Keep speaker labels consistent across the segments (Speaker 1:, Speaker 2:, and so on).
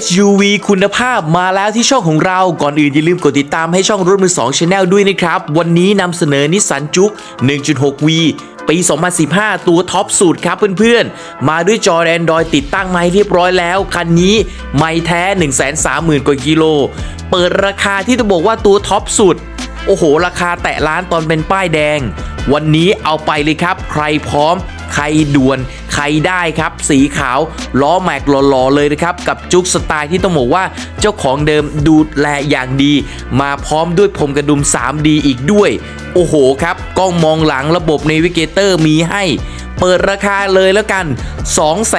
Speaker 1: SUV คุณภาพมาแล้วที่ช่องของเรา ก่อนอื่นอย่าลืมกดติดตามให้ช่องรถมือ2 Channel ด้วยนะครับ วันนี้นำเสนอนิสสันจุก 1.6V ปี 2015 ตัวท็อปสุดครับเพื่อนๆ มาด้วยจอ Android ติดตั้งมาเรียบร้อยแล้ว คันนี้ไม่แท้ 130,000 กว่ากิโล เปิดราคาที่ต้องบอกว่าตัวท็อปสุด โอ้โห ราคาแตะล้านตอนเป็นป้ายแดง วันนี้เอาไปเลยครับ ใครพร้อม ใครด่วน ใครได้ครับ สีขาวล้อแม็กหล่อๆเลยนะครับ กับจุกสไตล์ที่ต้องบอกว่าเจ้าของเดิมดูแลอย่างดี มาพร้อมด้วยพรมกระดุม 3D อีกด้วย โอ้โหครับกล้องมองหลังระบบ n นวิเกเตอร์มีให้เปิดราคาเลยแล้วกัน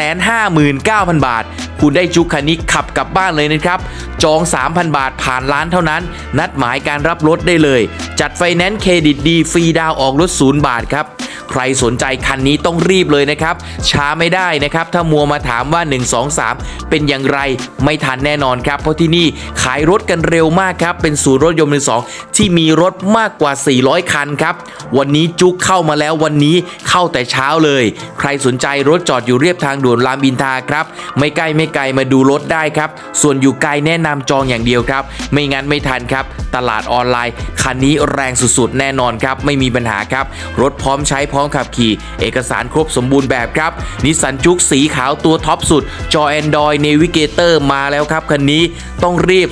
Speaker 1: 259,000 บาท คุณได้จุกคันนี้ขับกลับบ้านเลยนะครับ จอง 3,000 บาทผ่านร้านเท่านั้น นัดหมายการรับรถได้เลย จัดไฟแนนซ์เครดิตดี ฟรีดาวออกรถ 0 บาทครับ ใครสนใจคันนี้ต้องรีบเลยนะครับ ช้าไม่ได้นะครับ ถ้ามัวมาถามว่า 1 2 3 เป็นอย่างไรไม่ทันแน่นอนครับ เพราะที่นี่ขายรถกันเร็วมากครับ เป็นศูนย์รถยนต์มือสองที่มีรถมากกว่า 400 คันครับ วันนี้จุกเข้ามาแล้ววันนี้เข้าแต่เช้าเลย ใครสนใจรถจอดอยู่เรียบทางด่วนรามอินทาครับไม่ใกล้ไม่ไกลมาดูรถได้ครับ ส่วนอยู่ไกลแนะนำจองอย่างเดียวครับ ไม่งั้นไม่ทันครับ ตลาดออนไลน์คันนี้แรงสุดๆ แน่นอนครับ ไม่มีปัญหาครับ รถพร้อมใช้พร้อมขับขี่ เอกสารครบสมบูรณ์แบบครับนิสสันจุกสีขาวตัวท็อปสุด จอ Android Navigator มาแล้วครับ คันนี้ต้องรีบ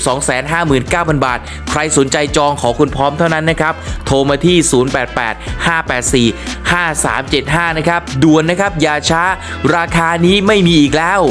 Speaker 1: 259,000 บาท ใครสนใจจองขอคุณพร้อมเท่านั้นนะครับ โทรมาที่ 088 584 5375 นะครับด่วนนะครับ อย่าช้า ราคานี้ไม่มีอีกแล้ว